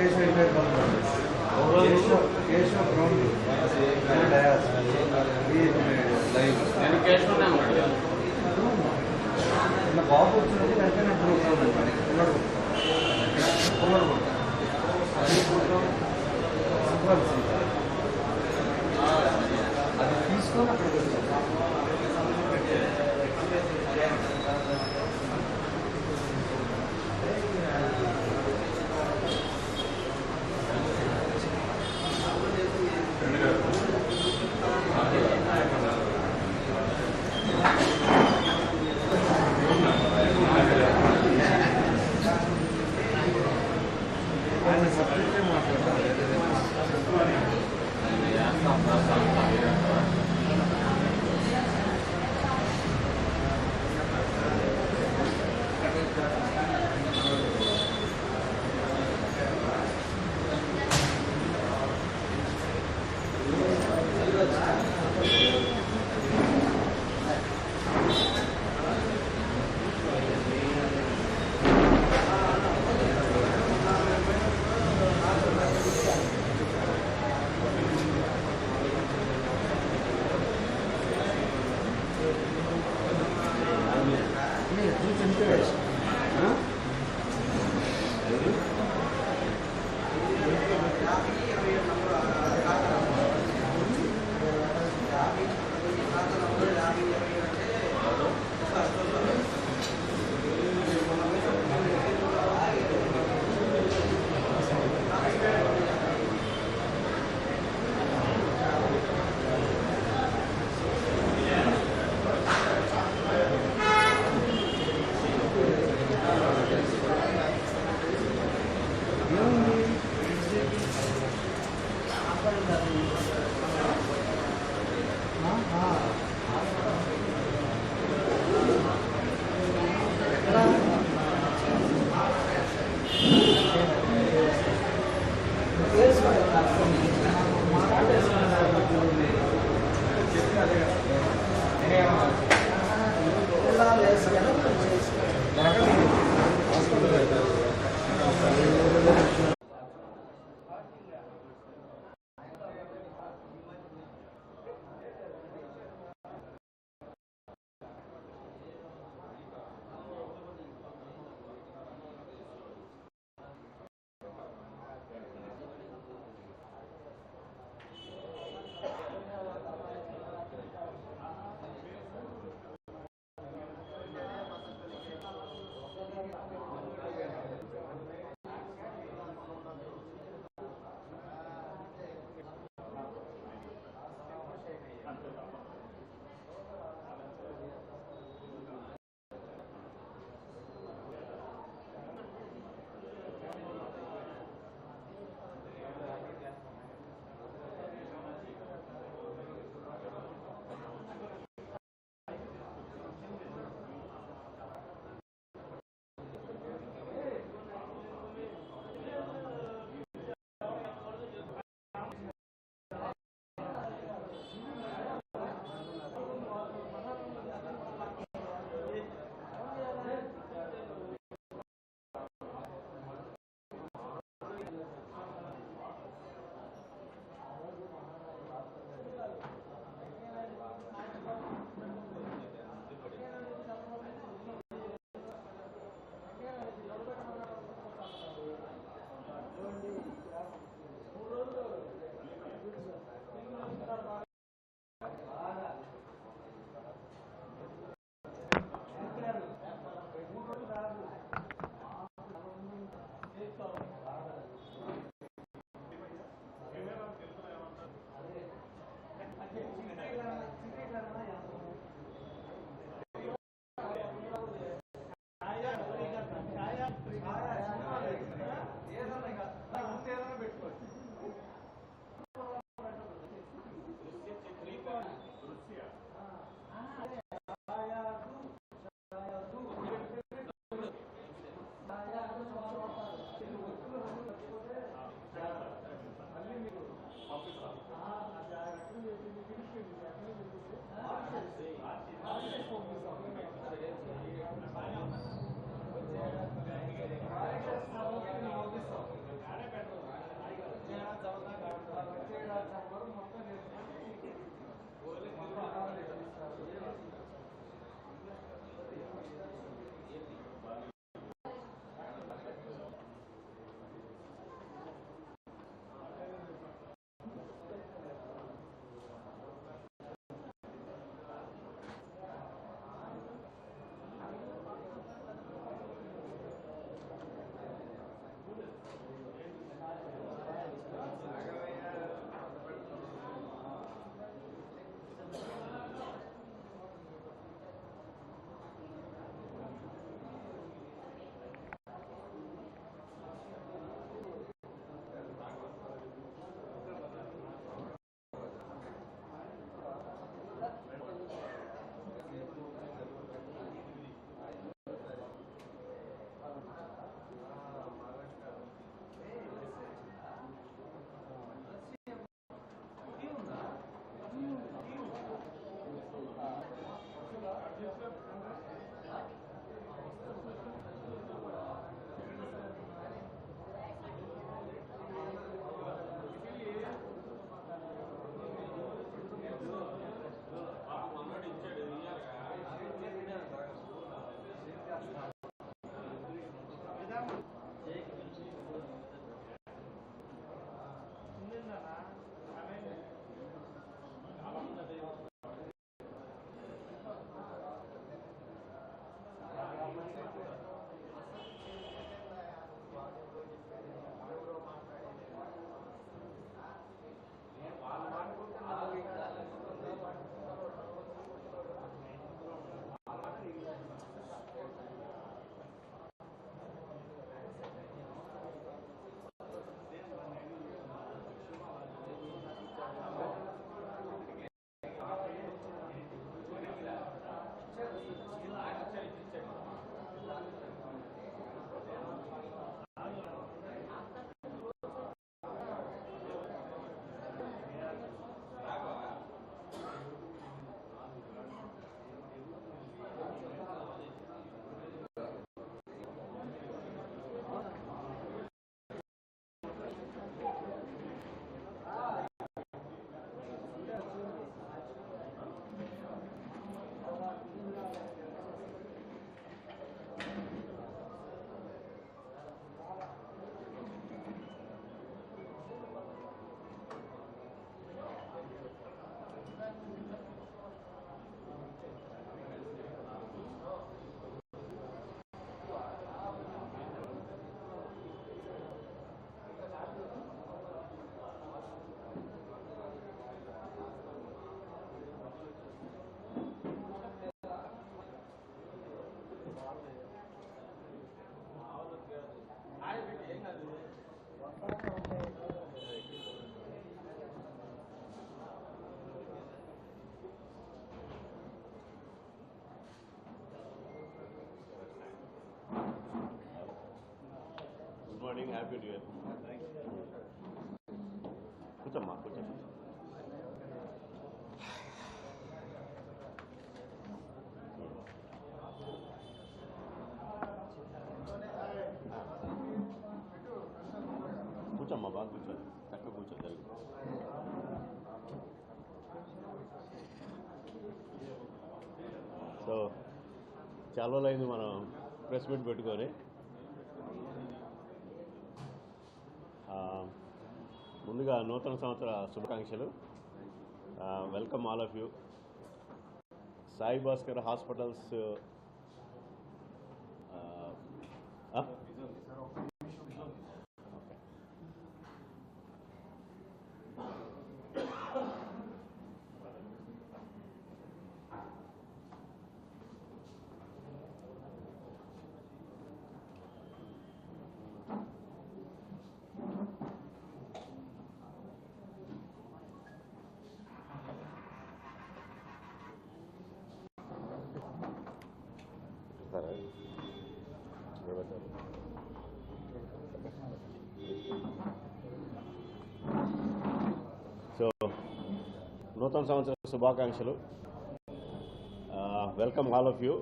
Congratulations. Happy new year కూర్చోమ్మా కూర్చోమ్మా కూర్చోమ్మా బాగా కూర్చో చక్కగా కూర్చో జరిగి సో చాలా రోజులైంది మనం ప్రెస్ మీట్ పెట్టుకొని. ముందుగా నూతన సంవత్సర శుభాకాంక్షలు. Welcome all of you. Sai Bhaskar hospitals నూతన సంవత్సర శుభాకాంక్షలు. Welcome all of you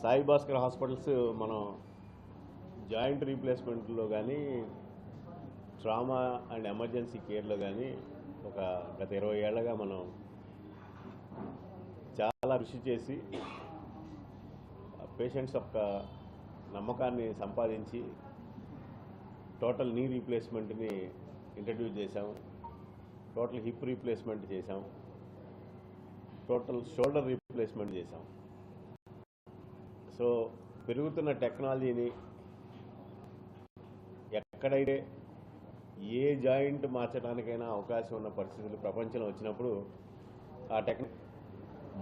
Sai Bhaskar hospitals మనం జాయింట్ రీప్లేస్మెంట్లో కానీ ట్రామా అండ్ ఎమర్జెన్సీ కేర్లో కానీ ఒక గత ఇరవై ఏళ్ళగా మనం చాలా కృషి చేసి పేషెంట్స్ యొక్క నమ్మకాన్ని సంపాదించి టోటల్ నీ రీప్లేస్మెంట్ని ఇంట్రడ్యూస్ చేశాము. టోటల్ హిప్ రీప్లేస్మెంట్ చేశాం. టోటల్ షోల్డర్ రీప్లేస్మెంట్ చేశాం. సో పెరుగుతున్న టెక్నాలజీని ఎక్కడైతే ఏ జాయింట్ మార్చడానికైనా అవకాశం ఉన్న పరిస్థితులు ప్రపంచంలో వచ్చినప్పుడు ఆ టెక్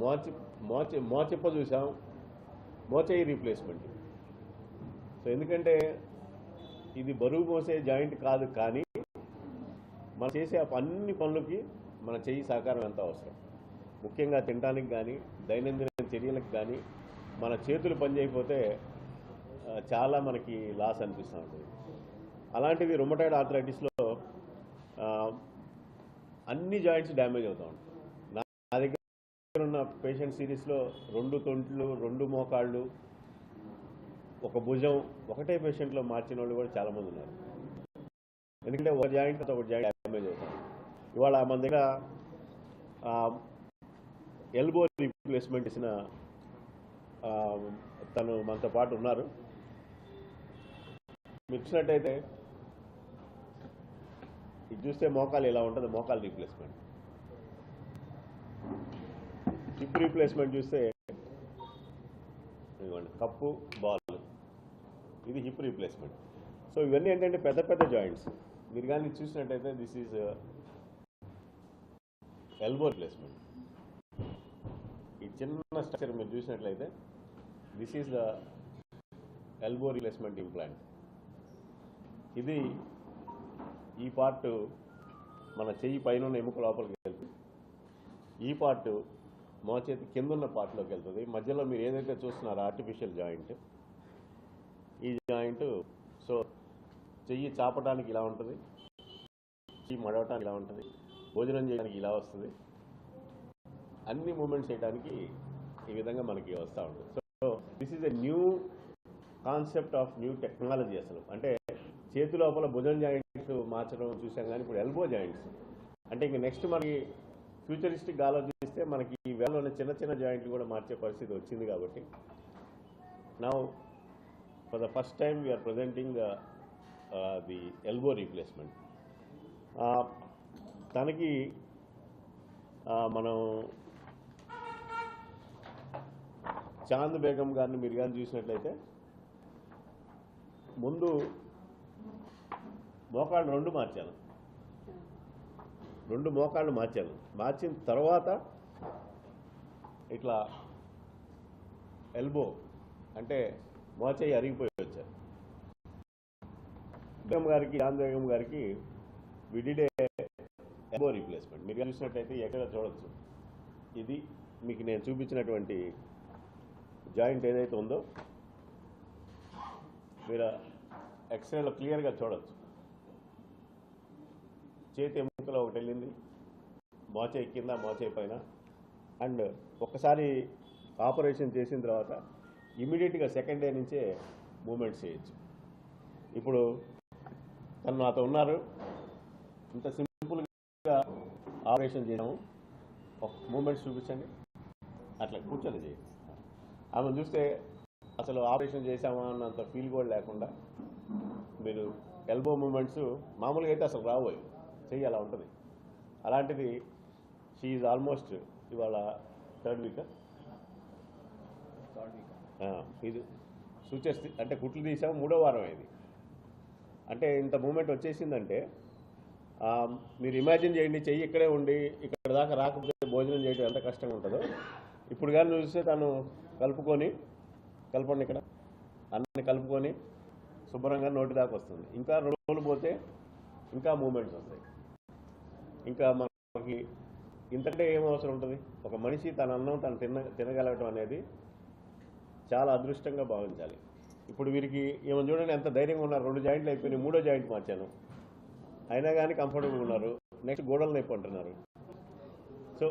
మోచి మోచి మోచిప్ప చూసాం మోచేయి రీప్లేస్మెంట్. సో ఎందుకంటే ఇది బరువు మోసే జాయింట్ కాదు కానీ మనం చేసే అన్ని పనులకి మన చేయి సహకారం ఎంత అవసరం? ముఖ్యంగా తినడానికి కానీ దైనందిన చర్యలకు కానీ మన చేతులు పనిచేయకపోతే చాలా మనకి లాస్ అనిపిస్తూ ఉంటుంది. అలాంటిది రుమటైడ్ ఆర్థరైటిస్లో అన్ని జాయింట్స్ డ్యామేజ్ అవుతూ ఉంటాయి. నా నా దగ్గర ఉన్న పేషెంట్ సిరీస్లో రెండు తొంట్లు రెండు మోకాళ్ళు ఒక భుజం ఒకటే పేషెంట్లో మార్చిన వాళ్ళు కూడా చాలామంది ఉన్నారు. ఎందుకంటే ఒక జాయింట్ ఒక జాయింట్ డ్యామేజ్ అవుతాయి ఇవాళ మన దగ్గర ఎల్బో రీప్లేస్మెంట్ ఇచ్చిన తను మనతో పాటు ఉన్నారు. మీరు చూసినట్టయితే ఇది చూస్తే మోకాలు ఎలా ఉంటుంది మోకాలు రీప్లేస్మెంట్ హిప్ రీప్లేస్మెంట్ చూస్తే ఇదిగోండి కప్పు బాల్ ఇది హిప్ రీప్లేస్మెంట్ సో ఇవన్నీ ఏంటంటే పెద్ద పెద్ద జాయింట్స్ మీరు కానీ చూసినట్టయితే దిస్ ఈజ్ ఎల్బో రిప్లేస్మెంట్ ఈ చిన్న స్ట్రక్చర్ మీరు చూసినట్లయితే this is the elbow replacement implant ఇది ఈ పార్ట్ మన చెయ్యి పైన ఉన్న ఎముక లోపలికి వెళ్తుంది. ఈ పార్ట్ మోచేతి కింద ఉన్న పార్ట్లోకి వెళ్తుంది. మధ్యలో మీరు ఏదైతే చూస్తున్నారో ఆర్టిఫిషియల్ జాయింట్ ఈ జాయింట్ సో చెయ్యి చాపడానికి ఇలా ఉంటుంది. చెయ్యి మడవటానికి ఇలా ఉంటుంది. భోజనం చేయడానికి ఇలా వస్తుంది. అన్ని మూమెంట్స్ చేయడానికి ఈ విధంగా మనకి వస్తూ ఉంటుంది. So this is a new concept of new technology అసలు. అంటే చేతి లోపల భుజం జాయింట్స్ మార్చడం చూసాం కానీ ఇప్పుడు ఎల్బో జాయింట్స్. అంటే ఇంక నెక్స్ట్ మనకి ఫ్యూచరిస్టిక్ ఆలోచిస్తే మనకి ఈ వేళలోనే చిన్న చిన్న జాయింట్లు కూడా మార్చే పరిస్థితి వచ్చింది కాబట్టి. నా for the first time we're presenting the elbow replacement. తనకి మనం చాంద్ బేగం గారిని మీరు కానీ చూసినట్లయితే ముందు మోకాళ్ళు రెండు మార్చాను. రెండు మోకాళ్ళు మార్చాను. మార్చిన తర్వాత ఇట్లా ఎల్బో అంటే మోచేయి అరిగిపోయి వచ్చారు. బేగం గారికి చాంద్ బేగం గారికి విడిడే ఎల్బో రీప్లేస్మెంట్ మీరు చూసినట్లయితే ఎక్కడ చూడొచ్చు. ఇది మీకు నేను చూపించినటువంటి జాయింట్ ఏదైతే ఉందో మీరు ఎక్స్రేలో క్లియర్గా చూడొచ్చు. చేతి ఎముకలో ఒకటి వెళ్ళింది మోచేయి కింద మోచేయి పైన. అండ్ ఒక్కసారి ఆపరేషన్ చేసిన తర్వాత ఇమీడియట్గా సెకండ్ డే నుంచే మూమెంట్స్ చేయొచ్చు. ఇప్పుడు తను నాతో ఉన్నారు. ఇంత సింపుల్గా ఆపరేషన్ చేసాము ఒక మూమెంట్స్ చూపించండి. అట్లా కూర్చొని చేయండి ఆమె చూస్తే అసలు ఆపరేషన్ చేసామా అన్నంత ఫీల్ కూడా లేకుండా మీరు ఎల్బో మూమెంట్స్ మామూలుగా అయితే అసలు రావు. చెయ్యి అలా ఉంటుంది. అలాంటిది షీఈ్ ఆల్మోస్ట్ ఇవాళ థర్డ్ వీక్ ఇది సూచస్ అంటే కుట్లు తీసాము మూడో వారం ఇది అంటే ఇంత మూమెంట్ వచ్చేసిందంటే మీరు ఇమాజిన్ చేయండి చెయ్యి ఇక్కడే ఉండి ఇక్కడ దాకా రాకపోతే భోజనం చేయడం ఎంత కష్టంగా ఉంటుందో. ఇప్పుడు కానీ చూస్తే తను కలుపుకొని కలపండి ఇక్కడ. అన్ని కలుపుకొని శుభ్రంగా నోటి దాకా వస్తుంది. ఇంకా రోజులు పోతే ఇంకా మూమెంట్స్ వస్తాయి. ఇంకా మనకి ఇంతకంటే ఏం అవసరం ఉంటుంది? ఒక మనిషి తన అన్నం తను తిన తినగలగటం అనేది చాలా అదృష్టంగా భావించాలి. ఇప్పుడు వీరికి ఏమైనా చూడండి ఎంత ధైర్యంగా ఉన్నారు. రెండు జాయింట్లు అయిపోయినాయి మూడో జాయింట్ మార్చాను. అయినా కానీ కంఫర్టబుల్ ఉన్నారు. నెక్స్ట్ గోడలు నొప్పి అంటున్నారు. సో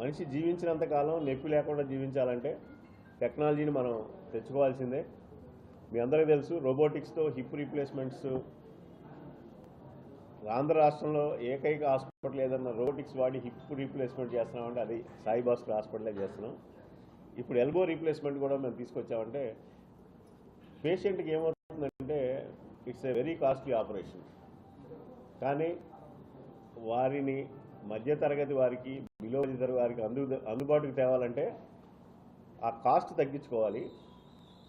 మనిషి జీవించినంత కాలం నొప్పి లేకుండా జీవించాలంటే టెక్నాలజీని మనం తెచ్చుకోవాల్సిందే. మీ అందరికీ తెలుసు రోబోటిక్స్తో హిప్ రీప్లేస్మెంట్స్ ఆంధ్ర రాష్ట్రంలో ఏకైక హాస్పిటల్ ఏదన్నా రోబోటిక్స్ వాడి హిప్ రీప్లేస్మెంట్ చేస్తున్నామంటే అది సాయిబాస్కర్ హాస్పిటలే చేస్తున్నాం. ఇప్పుడు ఎల్బో రీప్లేస్మెంట్ కూడా మేము తీసుకొచ్చామంటే పేషెంట్కి ఏమవుతుందంటే it's a very costly operation. కానీ వారిని మధ్యతరగతి వారికి బిలో మధ్యతరగతి వారికి అందు అందుబాటుకు తేవాలంటే ఆ కాస్ట్ తగ్గించుకోవాలి.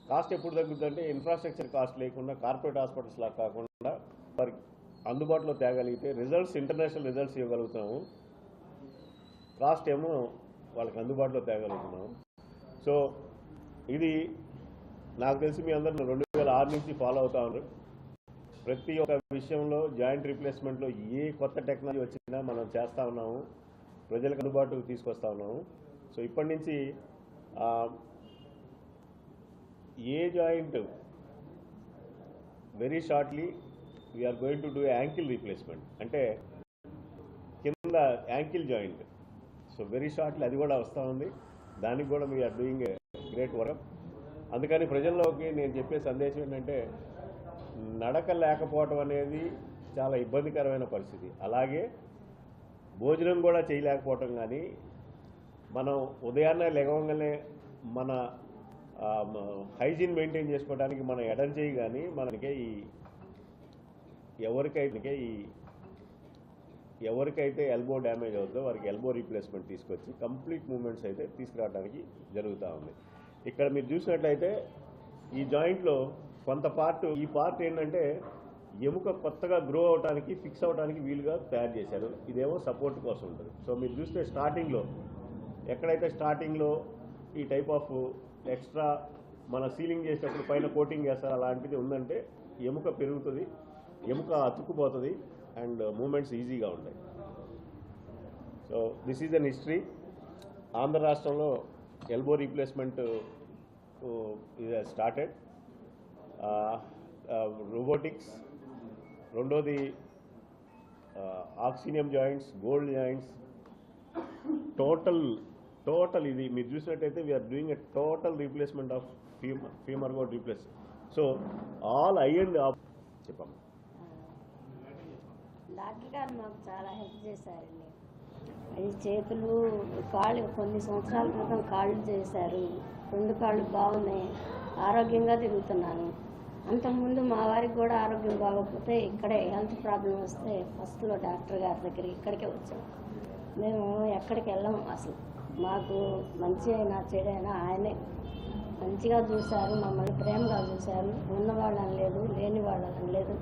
కాస్ట్ ఎప్పుడు తగ్గుతుందంటే ఇన్ఫ్రాస్ట్రక్చర్ కాస్ట్ లేకుండా కార్పొరేట్ హాస్పిటల్స్ లా కాకుండా వారికి అందుబాటులో తేగలిగితే రిజల్ట్స్ ఇంటర్నేషనల్ రిజల్ట్స్ ఇవ్వగలుగుతాము. కాస్ట్ ఏమో వాళ్ళకి అందుబాటులో తేగలుగుతున్నాము. సో ఇది నాకు తెలిసి మీ అందరూ రెండు వేల ఆరు నుంచి ఫాలో అవుతా ఉన్నారు. ప్రతి ఒక్క విషయంలో జాయింట్ రీప్లేస్మెంట్లో ఏ కొత్త టెక్నాలజీ వచ్చినా మనం చేస్తూ ఉన్నాము. ప్రజలకు అందుబాటుకు తీసుకొస్తా ఉన్నాము. సో ఇప్పటి నుంచి ఏ joint very shortly we're going to do ankle replacement అంటే కింద ankle joint so very shortly అది కూడా వస్తూ ఉంది. దానికి కూడా వీఆర్ డూయింగ్ గ్రేట్ వర్క్ అందుకని ప్రజల్లోకి నేను చెప్పే సందేశం ఏంటంటే నడక లేకపోవటం అనేది చాలా ఇబ్బందికరమైన పరిస్థితి. అలాగే భోజనం కూడా చేయలేకపోవటం కానీ మనం ఉదయాన్నే లెగవంగానే మన హైజీన్ మెయింటైన్ చేసుకోవడానికి మనం ఎడం చేయి కానీ మనకే ఈ ఎవరికైతే ఈ ఎవరికైతే ఎల్బో డ్యామేజ్ అవుతుందో వారికి ఎల్బో రీప్లేస్మెంట్ తీసుకొచ్చి కంప్లీట్ మూమెంట్స్ అయితే తీసుకురావడానికి జరుగుతూ ఉంది. ఇక్కడ మీరు చూసినట్లయితే ఈ జాయింట్లో కొంత పార్ట్ ఈ పార్ట్ ఏంటంటే ఎముక కొత్తగా గ్రో అవడానికి ఫిక్స్ అవడానికి వీలుగా తయారు చేశారు. ఇదేమో సపోర్ట్ కోసం ఉంటుంది. సో మీరు చూస్తే స్టార్టింగ్లో ఎక్కడైతే స్టార్టింగ్లో ఈ టైప్ ఆఫ్ ఎక్స్ట్రా మన సీలింగ్ చేసేటప్పుడు పైన కోటింగ్ చేస్తారు అలాంటిది ఉందంటే ఎముక పెరుగుతుంది ఎముక అతుక్కుపోతుంది అండ్ మూమెంట్స్ ఈజీగా ఉంటాయి. So this is an history Andhra రాష్ట్రంలో ఎల్బో రీప్లేస్మెంట్ ఇది స్టార్టెడ్ రోబోటిక్స్ రెండోది oxinium joints gold joints total total ఇది మీరు చూసినట్టయితే we're doing a total replacement of femur femur gourd replace so all I and of doctor గారు మాకు చాలా help చేశారండి. ఈ చేతులు కాళ్ళు కొన్ని సంవత్సరాల క్రితం కాళ్ళు చేశారు. రెండు కాళ్ళు బాగున్నాయి. ఆరోగ్యంగా తిరుగుతున్నాను. అంతకుముందు మా వారికి కూడా ఆరోగ్యం బాగోకపోతే ఇక్కడే హెల్త్ ప్రాబ్లం వస్తే ఫస్ట్లో డాక్టర్ గారి దగ్గరికి ఇక్కడికే వచ్చాం. మేము ఎక్కడికి వెళ్ళాము అసలు. మాకు మంచి అయినా చెడైనా ఆయనే. మంచిగా చూశారు మమ్మల్ని ప్రేమగా చూశారు. ఉన్నవాళ్ళు అనలేదు లేని వాళ్ళు అనలేదు.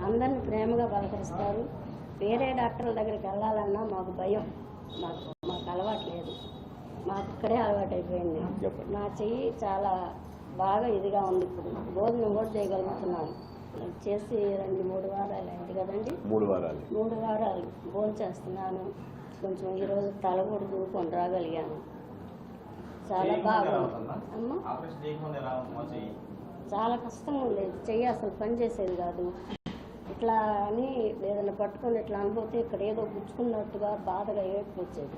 అందరిని ప్రేమగా పలకరిస్తారు వేరే డాక్టర్ల దగ్గరికి వెళ్ళాలన్నా మాకు భయం. మాకు మాకు అలవాటు లేదు మాకు ఇక్కడే అలవాటు అయిపోయింది. నా చెయ్యి చాలా బాగా ఇదిగా ఉంది ఇప్పుడు. భోజనం కూడా చేయగలుగుతున్నాను. చేసి రెండు మూడు వారాలు అయింది కదండి. మూడు వారాలు. మూడు వారాలు భోజనం చేస్తున్నాను. కొంచెం ఈరోజు తల కూడా దూకొని రాగలిగాను. చాలా బాగుంది అమ్మ? చాలా కష్టంగా ఉండేది చెయ్యి అసలు పని చేసేది కాదు. ఇట్లా అని ఏదైనా పట్టుకొని ఇట్లా అనుభూతి ఇక్కడ ఏదో గుచ్చుకున్నట్టుగా బాధగా ఏడుపు వచ్చేది.